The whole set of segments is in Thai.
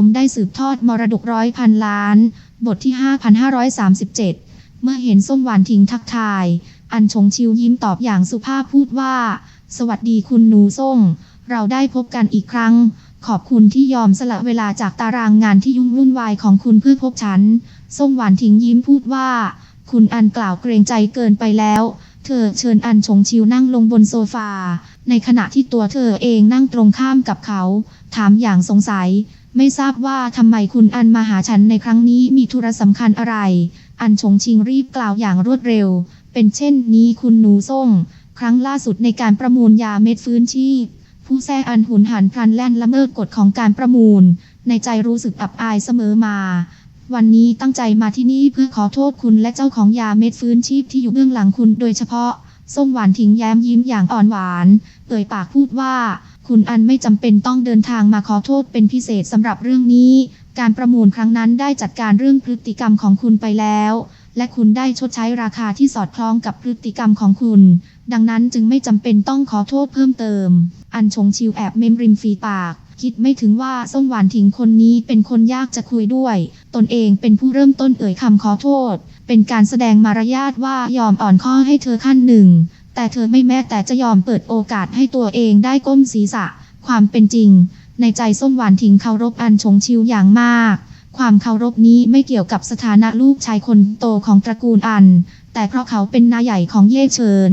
ผมได้สืบทอดมรดกร้อยพันล้าน บทที่ 5537 เมื่อเห็นส้มหวานทิ้งทักทาย อันชงชิวยิ้มตอบอย่างสุภาพพูดว่า สวัสดีคุณหนูส้มเราได้พบกันอีกครั้ง ขอบคุณที่ยอมสละเวลาจากตารางงานที่ยุ่งวุ่นวายของคุณเพื่อพบฉัน ส้มหวานทิ้งยิ้มพูดว่า คุณอันกล่าวเกรงใจเกินไปแล้ว เธอเชิญอันชงชิวนั่งลงบนโซฟา ในขณะที่ตัวเธอเองนั่งตรงข้ามกับเขา ถามอย่างสงสัย ไม่ทราบว่าทำไมคุณอันมาหาฉันในครั้งนี้มีธุระสำคัญอะไร อันชงชิงรีบกล่าวอย่างรวดเร็ว เป็นเช่นนี้คุณหนูส่ง ครั้งล่าสุดในการประมูลยาเม็ดฟื้นชีพ ผู้แซ่อันหุนหันพลันแล่นละเมิดกฎของการประมูล ในใจรู้สึกอับอายเสมอมา วันนี้ตั้งใจมาที่นี่เพื่อขอโทษคุณและเจ้าของยาเม็ดฟื้นชีพที่อยู่เบื้องหลังคุณโดยเฉพาะ ส้มหวานทิ้งแย้มยิ้มอย่างอ่อนหวาน เอ่ยปากพูดว่า คุณอันไม่จำเป็นต้องเดินทางมาขอโทษเป็นพิเศษสำหรับเรื่องนี้ การประมูลครั้งนั้นได้จัดการเรื่องพฤติกรรมของคุณไปแล้ว และคุณได้ชดใช้ราคาที่สอดคล้องกับพฤติกรรมของคุณ ดังนั้นจึงไม่จำเป็นต้องขอโทษเพิ่มเติม อันชงชิวแอบเมมริมฝีปากคิดไม่ถึงว่าส้มหวานถิงคนนี้เป็นคนยากจะคุยด้วย ตนเองเป็นผู้เริ่มต้นเอ่ยคำขอโทษ เป็นการแสดงมารยาทว่ายอมอ่อนข้อให้เธอขั้นหนึ่ง แต่เธอไม่แม้แต่จะยอมเปิดโอกาสให้ตัวเองได้ก้มศีรษะ ความเป็นจริง ในใจส้มหวานถิงเคารพอันชงชิวอย่างมาก ความเคารพนี้ไม่เกี่ยวกับสถานะลูกชายคนโตของตระกูลอัน แต่เพราะเขาเป็นนายใหญ่ของเย่เฉิน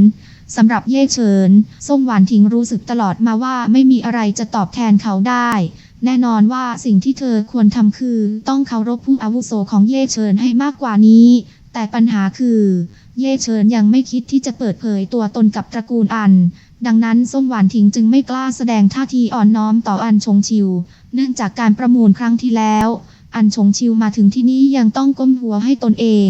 สำหรับเย่เฉินส้มหวานถิงรู้สึกตลอดมาว่าไม่มีอะไรจะตอบแทนเขาได้ แน่นอนว่าสิ่งที่เธอควรทำคือ ต้องเคารพผู้อาวุโสของเย่เฉินให้มากกว่านี้ แต่ปัญหาคือ เย่เฉินยังไม่คิดที่จะเปิดเผยตัวตนกับตระกูลอัน ดังนั้นส้มหวานถิงจึงไม่กล้าแสดงท่าทีอ่อนน้อมต่ออันชงชิว เนื่องจากการประมูลครั้งที่แล้ว อันชงชิวมาถึงที่นี่ยังต้องก้มหัวให้ตนเอง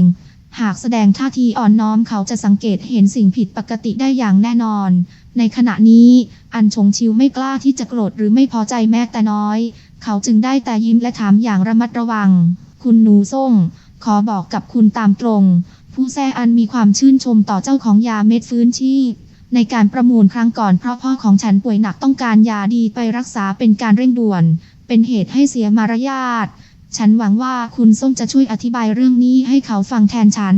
หากแสดงท่าทีอ่อนน้อมเขาจะสังเกตเห็นสิ่งผิดปกติได้อย่างแน่นอน ในขณะนี้ อันชงชิวไม่กล้าที่จะโกรธหรือไม่พอใจแม้แต่น้อย เขาจึงได้แต่ยิ้มและถามอย่างระมัดระวัง คุณหนูส่งขอบอกกับคุณตามตรง ผู้แซอันมีความชื่นชมต่อเจ้าของยาเม็ดฟื้นชีพในการประมูลครั้งก่อนเพราะพ่อของฉันป่วยหนักต้องการยาดีไปรักษาเป็นการเร่งด่วน เป็นเหตุให้เสียมารยาท ฉันหวังว่าคุณส้มจะช่วยอธิบายเรื่องนี้ให้เขาฟังแทนฉัน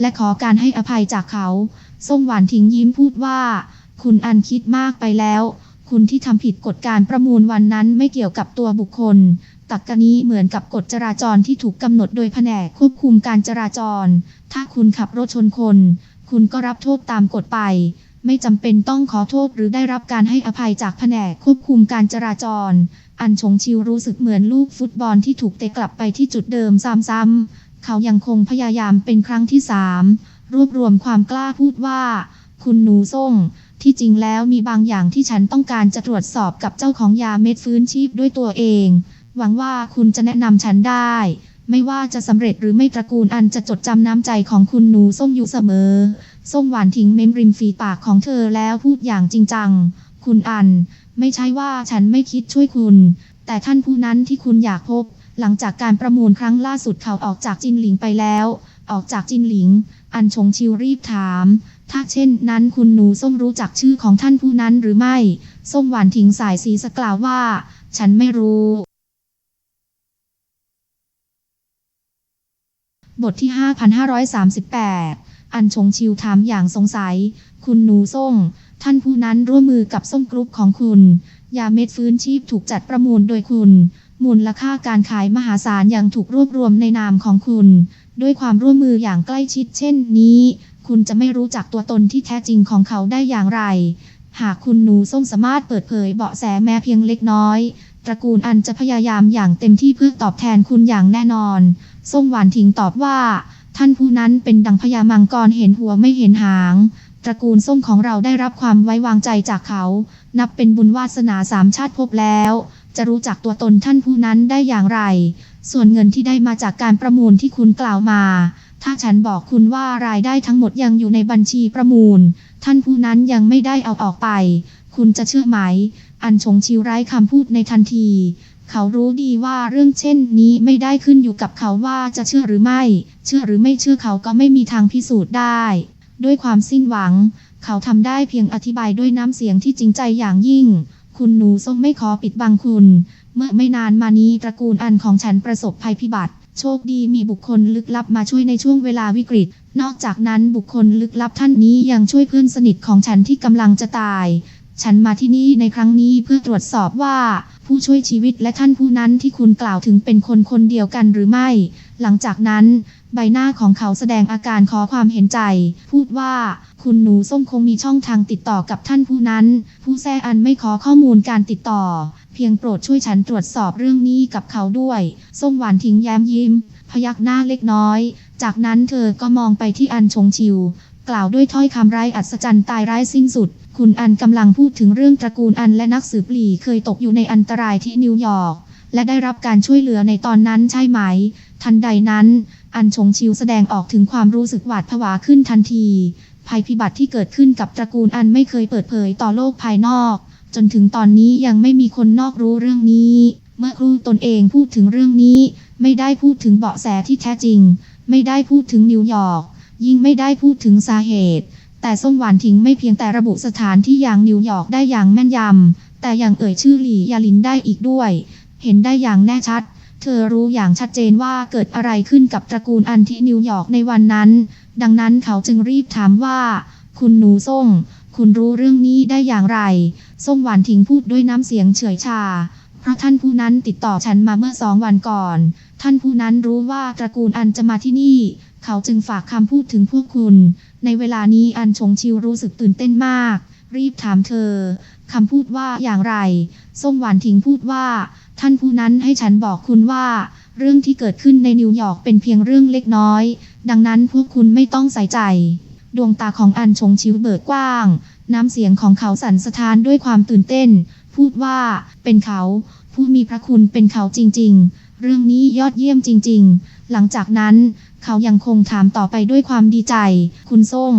และขอการให้อภัยจากเขา ส้มหวานทิ้งยิ้มพูดว่า คุณอันคิดมากไปแล้ว คุณที่ทำผิดกฎการประมูลวันนั้นไม่เกี่ยวกับตัวบุคคล ตักกะนี้เหมือนกับกฎจราจรที่ถูกกำหนดโดยแผนกควบคุมการจราจร ถ้าคุณขับรถชนคน คุณก็รับโทษตามกฎไป ไม่จำเป็นต้องขอโทษหรือได้รับการให้อภัยจากแผนกควบคุมการจราจร อันชงชิวรู้สึกเหมือนลูกฟุตบอลที่ถูกเตะกลับไปที่จุดเดิมซ้ำๆเขายังคงพยายามเป็นครั้งที่สามรวบรวมความกล้าพูดว่า คุณหนูส่งที่จริงแล้วมีบางอย่างที่ฉันต้องการจะตรวจสอบกับเจ้าของยาเม็ดฟื้นชีพด้วยตัวเอง หวังว่าคุณจะแนะนำฉันได้ ไม่ว่าจะสำเร็จหรือไม่ตระกูลอันจะจดจำน้ำใจของคุณหนูส้มอยู่เสมอ ส้มหวานทิ้งเม้มริมฝีปากของเธอแล้วพูดอย่างจริงจัง คุณอัน ไม่ใช่ว่าฉันไม่คิดช่วยคุณ แต่ท่านผู้นั้นที่คุณอยากพบ หลังจากการประมูลครั้งล่าสุดเขาออกจากจินหลิงไปแล้ว ออกจากจินหลิง อันชงชิวรีบถาม ถ้าเช่นนั้นคุณหนูส้มรู้จักชื่อของท่านผู้นั้นหรือไม่ ส้มหวานทิ้งสายสีสกล่าวว่า ฉันไม่รู้ บทที่ 5538 อันชงชิวถามอย่างสงสัย คุณหนูส่ง ท่านผู้นั้นร่วมมือกับส้มกรุ๊ปของคุณ ยาเม็ดฟื้นชีพถูกจัดประมูลโดยคุณ มูลค่าการขายมหาศาลอย่างถูกรวบรวมในนามของคุณ ด้วยความร่วมมืออย่างใกล้ชิดเช่นนี้ คุณจะไม่รู้จักตัวตนที่แท้จริงของเขาได้อย่างไร หากคุณหนูส้มสามารถเปิดเผยเบาะแสแม้เพียงเล็กน้อย ตระกูลอันจะพยายามอย่างเต็มที่เพื่อตอบแทนคุณอย่างแน่นอน ส้มหวานถิงตอบว่า ท่านผู้นั้นเป็นดังพญามังกรเห็นหัวไม่เห็นหาง ตระกูลส้มของเราได้รับความไว้วางใจจากเขา นับเป็นบุญวาสนาสามชาติภพแล้ว จะรู้จักตัวตนท่านผู้นั้นได้อย่างไร ส่วนเงินที่ได้มาจากการประมูลที่คุณกล่าวมา ถ้าฉันบอกคุณว่ารายได้ทั้งหมดยังอยู่ในบัญชีประมูล ท่านผู้นั้นยังไม่ได้เอาออกไป คุณจะเชื่อไหม อันชงชิวไร้คำพูดในทันที เขารู้ดีว่าเรื่องเช่นนี้ไม่ได้ขึ้นอยู่กับเขาว่าจะเชื่อหรือไม่ เชื่อหรือไม่เชื่อเขาก็ไม่มีทางพิสูจน์ได้ ด้วยความสิ้นหวัง เขาทำได้เพียงอธิบายด้วยน้ำเสียงที่จริงใจอย่างยิ่ง คุณหนูส้มไม่ขอปิดบังคุณ เมื่อไม่นานมานี้ตระกูลอันของฉันประสบภัยพิบัติ โชคดีมีบุคคลลึกลับมาช่วยในช่วงเวลาวิกฤต นอกจากนั้นบุคคลลึกลับท่านนี้ยังช่วยเพื่อนสนิทของฉันที่กำลังจะตาย ฉันมาที่นี่ในครั้งนี้เพื่อตรวจสอบว่า ผู้ช่วยชีวิตและท่านผู้นั้นที่คุณกล่าวถึงเป็นคนคนเดียวกันหรือไม่ หลังจากนั้น ใบหน้าของเขาแสดงอาการขอความเห็นใจ พูดว่า คุณหนูส้มคงมีช่องทางติดต่อกับท่านผู้นั้น ผู้แซ่อันไม่ขอข้อมูลการติดต่อ เพียงโปรดช่วยฉันตรวจสอบเรื่องนี้กับเขาด้วย ส้มหวานทิ้งแย้มยิ้ม พยักหน้าเล็กน้อย จากนั้นเธอก็มองไปที่อันชงชิว กล่าวด้วยถ้อยคำร้ายอัศจรรย์ตายร้ายสิ้นสุด คุณอันกำลังพูดถึงเรื่องตระกูลอันและนักสืบหลี่เคยตกอยู่ในอันตรายที่นิวยอร์กและได้รับการช่วยเหลือในตอนนั้นใช่ไหม ทันใดนั้น อันชงชิวแสดงออกถึงความรู้สึกหวาดผวาขึ้นทันที ภัยพิบัติที่เกิดขึ้นกับตระกูลอันไม่เคยเปิดเผยต่อโลกภายนอก จนถึงตอนนี้ยังไม่มีคนนอกรู้เรื่องนี้ เมื่อครูตนเองพูดถึงเรื่องนี้ ไม่ได้พูดถึงเบาะแสที่แท้จริง ไม่ได้พูดถึงนิวยอร์ก ยิ่งไม่ได้พูดถึงสาเหตุ แต่ส้มหวานทิ้งไม่เพียงแต่ระบุสถานที่อย่างนิวยอร์กได้อย่างแม่นยำ แต่ยังเอ่ยชื่อหลี่ยาลินได้อีกด้วย เห็นได้อย่างแน่ชัด เธอรู้อย่างชัดเจนว่าเกิดอะไรขึ้นกับตระกูลอันที่นิวยอร์กในวันนั้น ดังนั้นเขาจึงรีบถามว่า คุณหนูส้มคุณรู้เรื่องนี้ได้อย่างไร ส้มหวานทิ้งพูดด้วยน้ำเสียงเฉยชาเพราะท่านผู้นั้นติดต่อฉันมาเมื่อสองวันก่อน ท่านผู้นั้นรู้ว่าตระกูลอันจะมาที่นี่ เขาจึงฝากคำพูดถึงพวกคุณ ในเวลานี้อันชงชิวรู้สึกตื่นเต้นมาก รีบถามเธอคำพูดว่าอย่างไร ส้มหวานทิ้งพูดว่า ท่านผู้นั้นให้ฉันบอกคุณว่า เรื่องที่เกิดขึ้นในนิวยอร์กเป็นเพียงเรื่องเล็กน้อย ดังนั้นพวกคุณไม่ต้องใส่ใจ ดวงตาของอันชงชิวเบิกกว้าง น้ำเสียงของเขาสั่นสะท้านด้วยความตื่นเต้น พูดว่า เป็นเขา ผู้มีพระคุณเป็นเขาจริง ๆ เรื่องนี้ยอดเยี่ยมจริง ๆ หลังจากนั้น เขายังคงถามต่อไปด้วยความดีใจ คุณส่ง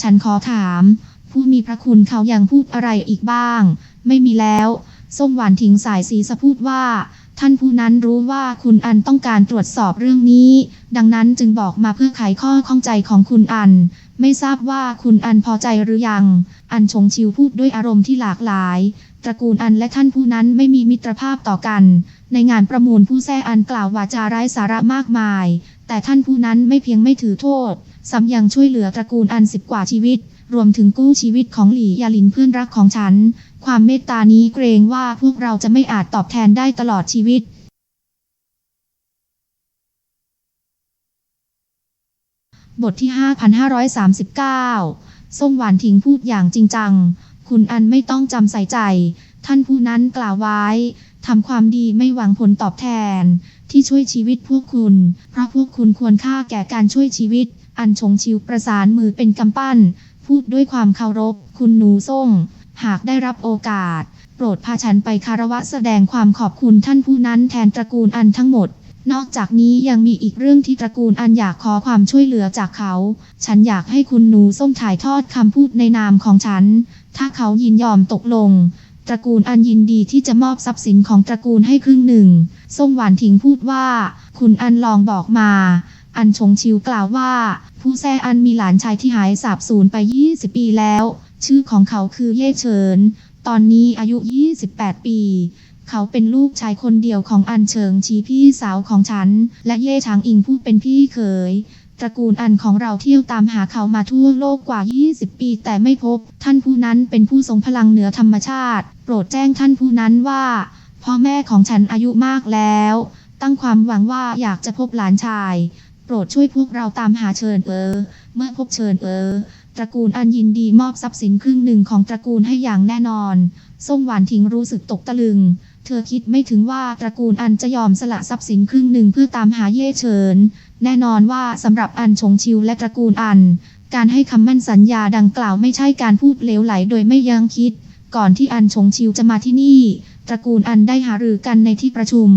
ฉันขอถาม ผู้มีพระคุณเขายังพูดอะไรอีกบ้าง ไม่มีแล้วส้มหวานทิ้งสายสีสะพูดว่า ท่านผู้นั้นรู้ว่าคุณอันต้องการตรวจสอบเรื่องนี้ ดังนั้นจึงบอกมาเพื่อไขข้อข้องใจของคุณอัน ไม่ทราบว่าคุณอันพอใจหรือยัง อันชงชิวพูดด้วยอารมณ์ที่หลากหลาย ตระกูลอันและท่านผู้นั้นไม่มีมิตรภาพต่อกันในงานประมูลผู้แซ่อันกล่าววาจาไร้สาระมากมาย แต่ท่านผู้นั้นไม่เพียงไม่ถือโทษซ้ำยังช่วยเหลือตระกูลอันสิบกว่าชีวิต รวมถึงกู้ชีวิตของหลี่ยาลินเพื่อนรักของฉัน ความเมตตานี้เกรงว่าพวกเราจะไม่อาจตอบแทนได้ตลอดชีวิตบทที่ 5,539ส้มหวานทิ้งพูดอย่างจริงจัง คุณอันไม่ต้องจำใส่ใจ ท่านผู้นั้นกล่าวไว้ ทำความดีไม่หวังผลตอบแทน ที่ช่วยชีวิตพวกคุณ เพราะพวกคุณควรค่าแก่การช่วยชีวิต อันชงชิวประสานมือเป็นกำปั้น พูดด้วยความเคารพ คุณหนูส่ง หากได้รับโอกาส โปรดพาฉันไปคารวะแสดงความขอบคุณท่านผู้นั้นแทนตระกูลอันทั้งหมด นอกจากนี้ยังมีอีกเรื่องที่ตระกูลอันอยากขอความช่วยเหลือจากเขา ฉันอยากให้คุณหนูส้มถ่ายทอดคำพูดในนามของฉัน ถ้าเขายินยอมตกลง ตระกูลอันยินดีที่จะมอบทรัพย์สินของตระกูลให้ครึ่งหนึ่งส้มหวานทิ้งพูดว่า คุณอันลองบอกมา อันชงชิวกล่าวว่า ผู้แซ่อันมีหลานชายที่หายสาบสูญไป 20 ปีแล้ว ชื่อของเขาคือเย่เฉิน ตอนนี้อายุ 28 ปีเขาเป็นลูกชายคนเดียวของอันเฉิงชีพี่สาวของฉัน และเย่ชางอิงผู้เป็นพี่เขย ตระกูลอันของเราเที่ยวตามหาเขามาทั่วโลกกว่า 20 ปี แต่ไม่พบ ท่านผู้นั้นเป็นผู้ทรงพลังเหนือธรรมชาติ โปรดแจ้งท่านผู้นั้นว่า พ่อแม่ของฉันอายุมากแล้ว ตั้งความหวังว่าอยากจะพบหลานชาย โปรดช่วยพวกเราตามหาเชิญเออ เมื่อพบเชิญเออ ตระกูลอันยินดีมอบทรัพย์สินครึ่งหนึ่งของตระกูลให้อย่างแน่นอนส้มหวานทิ้งรู้สึกตกตะลึง เธอคิดไม่ถึงว่าตระกูลอันจะยอมสละทรัพย์สินครึ่งหนึ่งเพื่อตามหาเย่เฉิน แน่นอนว่าสำหรับอันชงชิวและตระกูลอัน การให้คำมั่นสัญญาดังกล่าวไม่ใช่การพูดเลวไหลโดยไม่ยั้งคิด ก่อนที่อันชงชิวจะมาที่นี่ ตระกูลอันได้หารือกันในที่ประชุม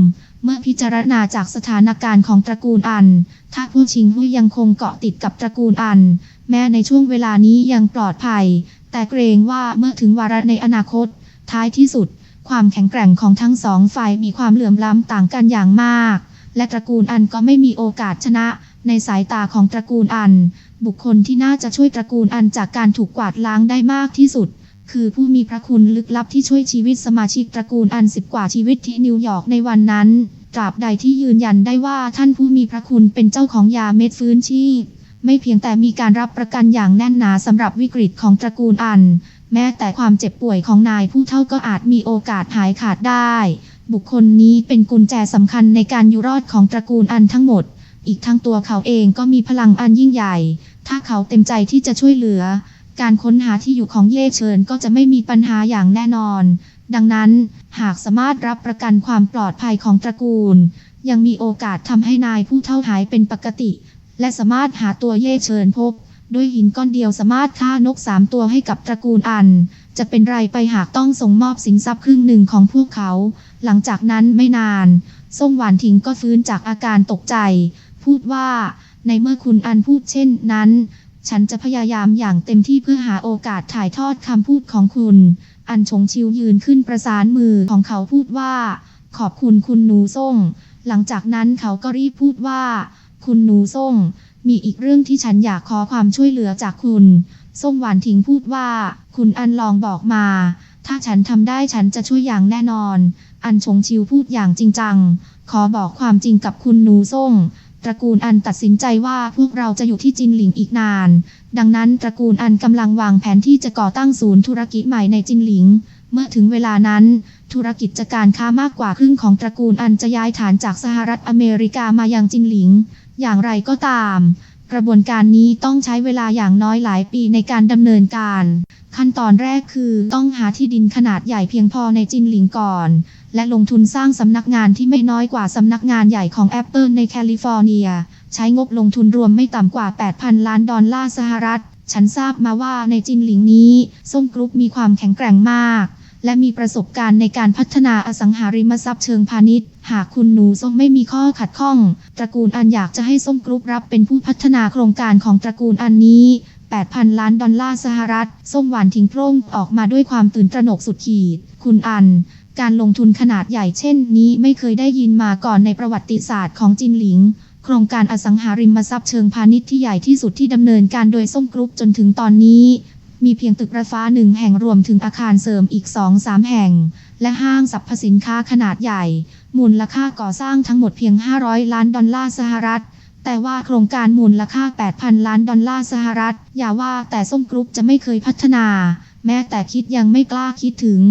เมื่อพิจารณาจากสถานการณ์ของตระกูลอัน ถ้าพวกชิงหุยยังคงเกาะติดกับตระกูลอัน แม้ในช่วงเวลานี้ยังปลอดภัย แต่เกรงว่าเมื่อถึงวาระในอนาคต ท้ายที่สุด ความแข็งแกร่งของทั้งสองฝ่ายมีความเหลื่อมล้ำต่างกันอย่างมาก และตระกูลอันก็ไม่มีโอกาสชนะ ในสายตาของตระกูลอัน บุคคลที่น่าจะช่วยตระกูลอันจากการถูกกวาดล้างได้มากที่สุด คือผู้มีพระคุณลึกลับที่ช่วยชีวิตสมาชิกตระกูลอันสิบกว่าชีวิตที่นิวยอร์กในวันนั้น ตราบใดที่ยืนยันได้ว่าท่านผู้มีพระคุณเป็นเจ้าของยาเม็ดฟื้นชีพไม่เพียงแต่มีการรับประกันอย่างแน่นหนาสำหรับวิกฤตของตระกูลอัน แม้แต่ความเจ็บป่วยของนายผู้เท่าก็อาจมีโอกาสหายขาดได้ บุคคลนี้เป็นกุญแจสำคัญในการอยู่รอดของตระกูลอันทั้งหมด อีกทั้งตัวเขาเองก็มีพลังอันยิ่งใหญ่ ถ้าเขาเต็มใจที่จะช่วยเหลือ การค้นหาที่อยู่ของเย่เฉินก็จะไม่มีปัญหาอย่างแน่นอน ดังนั้น หากสามารถรับประกันความปลอดภัยของตระกูล ยังมีโอกาสทำให้นายผู้เท่าหายเป็นปกติ และสามารถหาตัวเย่เฉินพบ ด้วยหินก้อนเดียวสามารถฆ่านกสามตัวให้กับตระกูลอัน จะเป็นไรไปหากต้องส่งมอบสินทรัพย์ครึ่งหนึ่งของพวกเขา หลังจากนั้นไม่นานส้มหวานถิงก็ฟื้นจากอาการตกใจ พูดว่า ในเมื่อคุณอันพูดเช่นนั้น ฉันจะพยายามอย่างเต็มที่เพื่อหาโอกาสถ่ายทอดคำพูดของคุณ อันชงชิวยืนขึ้นประสานมือของเขาพูดว่า ขอบคุณคุณหนูส่ง หลังจากนั้นเขาก็รีบพูดว่า คุณหนูส่ง มีอีกเรื่องที่ฉันอยากขอความช่วยเหลือจากคุณส้มหวานถิงพูดว่า คุณอันลองบอกมา ถ้าฉันทำได้ฉันจะช่วยอย่างแน่นอน อันชงชิวพูดอย่างจริงจัง ขอบอกความจริงกับคุณหนูส่งตระกูลอันตัดสินใจว่าพวกเราจะอยู่ที่จินหลิงอีกนาน ดังนั้นตระกูลอันกำลังวางแผนที่จะก่อตั้งศูนย์ธุรกิจใหม่ในจินหลิง เมื่อถึงเวลานั้น ธุรกิจการค้ามากกว่าครึ่งของตระกูลอันจะย้ายฐานจากสหรัฐอเมริกามายังจินหลิง อย่างไรก็ตาม กระบวนการนี้ต้องใช้เวลาอย่างน้อยหลายปีในการดำเนินการ ขั้นตอนแรกคือต้องหาที่ดินขนาดใหญ่เพียงพอในจินหลิงก่อน และลงทุนสร้างสำนักงานที่ไม่น้อยกว่าสำนักงานใหญ่ของ Apple ในแคลิฟอร์เนีย ใช้งบลงทุนรวมไม่ต่ำกว่า 8,000 ล้านดอลลาร์สหรัฐ ฉันทราบมาว่าในจินหลิงนี้ส้มกรุ๊ปมีความแข็งแกร่งมาก และมีประสบการณ์ในการพัฒนาอสังหาริมทรัพย์เชิงพาณิชย์ หากคุณหนูส้มไม่มีข้อขัดข้อง ตระกูลอันอยากจะให้ส้มกรุ๊ปรับเป็นผู้พัฒนาโครงการของตระกูลอันนี้ 8,000 ล้านดอลลาร์สหรัฐ ส้มหวานทิ้งโพร่งออกมาด้วยความตื่นตระหนกสุดขีด คุณอันการลงทุนขนาดใหญ่เช่นนี้ไม่เคยได้ยินมาก่อนในประวัติศาสตร์ของจินหลิง โครงการอสังหาริมทรัพย์เชิงพาณิชย์ที่ใหญ่ที่สุดที่ดำเนินการโดยส้มกรุ๊ปจนถึงตอนนี้ มีเพียงตึกระฟ้าหนึ่งแห่งรวมถึงอาคารเสริมอีกสองสามแห่ง และห้างสรรพสินค้าขนาดใหญ่ มูลค่าก่อสร้างทั้งหมดเพียง 500 ล้านดอลลาร์สหรัฐ แต่ว่าโครงการมูลค่า 8,000 ล้านดอลลาร์สหรัฐ อย่าว่าแต่ส้มกรุ๊ปจะไม่เคยพัฒนา แม้แต่คิดยังไม่กล้าคิดถึง